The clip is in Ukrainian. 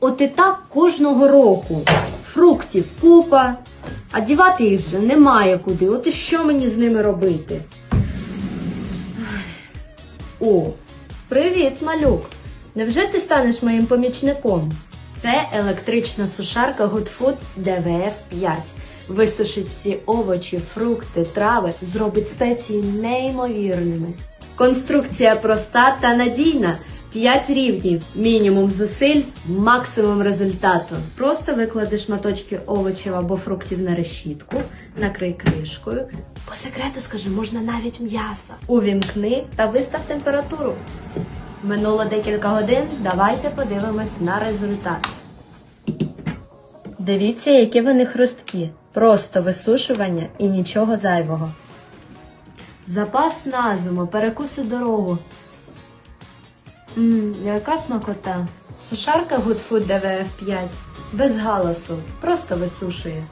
От і так кожного року. Фруктів купа, а дівати їх вже немає куди. От і що мені з ними робити? О, привіт, малюк. Невже ти станеш моїм помічником? Це електрична сушарка Good Food DVF 5. Висушить всі овочі, фрукти, трави, зробить спеції неймовірними. Конструкція проста та надійна. 5 рівнів, мінімум зусиль, максимум результату. Просто виклади шматочки овочів або фруктів на решітку, накрий кришкою. По секрету скажи, можна навіть м'яса. Увімкни та вистав температуру. Минуло декілька годин. Давайте подивимось на результат. Дивіться, які вони хрусткі. Просто висушування і нічого зайвого. Запас на зиму, перекуси дорогу. Мм, яка смакота. Сушарка Good Food DVF 5. Без галасу. Просто висушує.